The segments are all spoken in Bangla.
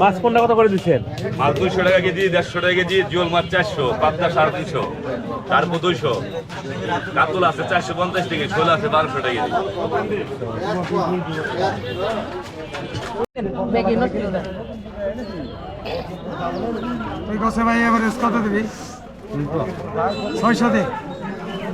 মাছ কোনটা কত করে দিচ্ছেন? মাছ দুইশো টাকা কেজি দেড়শো টাকা কেজি জিওল মাছ চারশো পাবদা সাড়ে তিনশো তারপর দুইশো। কাতল আছে চারশো পঞ্চাশ টাকা শোল আছে বারোশো টাকা কেজি। ওই গছে ভাই এভারেজ কত দিবি? ছয়শো দে।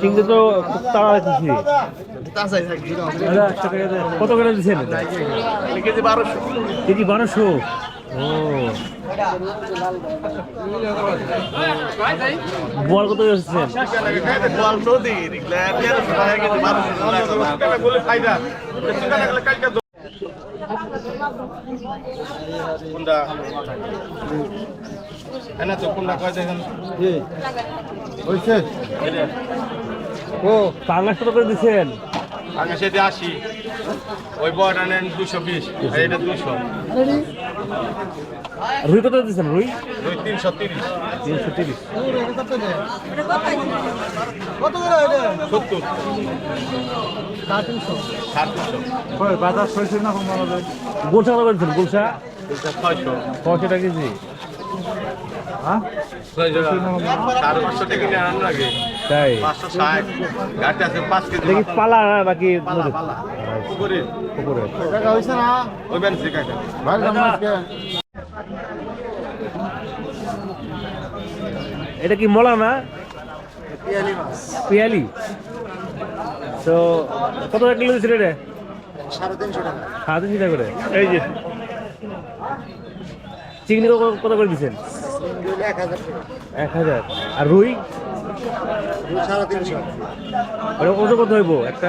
চিংড়ি তো খুব তাড়া দিচ্ছি কত করে দিচ্ছেন কেজি বারোশো। ও। বল কত করে দিচ্ছেন কোনটা? এনে তো কোনটা কয় দেখেন? হয়েছে ও পাঙ্গাস কত করে দিচ্ছেন আগে সেটা আশি ওই বড়টা নেন দুশো বিশ আর এটা দুশো রুই কত দিচ্ছেন রুই? দুই তিনশো তিরিশ। তিনশো তিরিশ। কত করে সত্তর। বাজার ছয়শো না গোলসা কত করে দিচ্ছেন গোলসা এটা ছয়শো টাকা কেজি হ্যাঁ ছয়শো সাড়ে পাঁচশো টাকা নিয়ে আনার লাগে ভাই এটা কি মলা না? পিয়ালি। তো কত টাকা কিলো দিচ্ছেন এটা? সাড়ে তিনশো টাকা। সাড়ে তিনশো টাকা করে। এই যে। চিংড়ি কত করে দিচ্ছেন এক হাজার। আর রুই? সাড়ে তিনশো। ওটা ওজন কত হইব? একটা?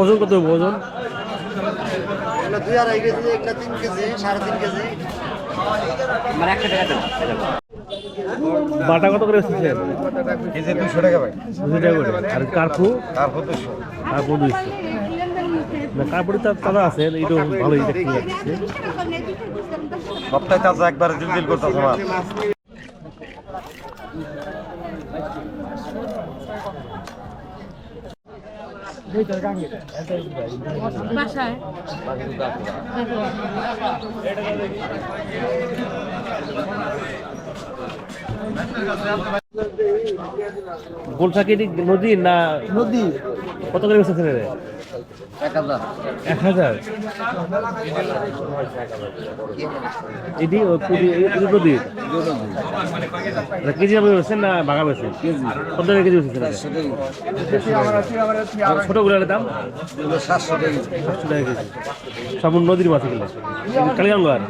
ওজন কত হইব ওজন? দুই আড়াই কেজি এগুলো তিন কেজি সাড়ে তিন কেজি। বাটা কত করে এসেছেন কেজি দুশো টাকা ভাই। দুশো টাকা করে। আর কার্পু? তারপর দুশো কার্পু দুইশো। না কার্পুরি তো তাজা আছে এটা ভালোই দেখতে যাচ্ছে সপ্তাহে তাজা একবার জিলজিল করতেছে মাছ। বাসায়? গোলসা কি নদী না নদী। কত করে এসেছেন রে এক হাজার। এটি ওই পুরি- এই নদীর কেজি আপনি বেছেন না ভাগা বেছেন কত টাকা কেজি বেছেন ছোটগুলার দাম? সাতশো টাকা কেজি। সব নদীর মাছ এগুলো কালিয়াঙ্গার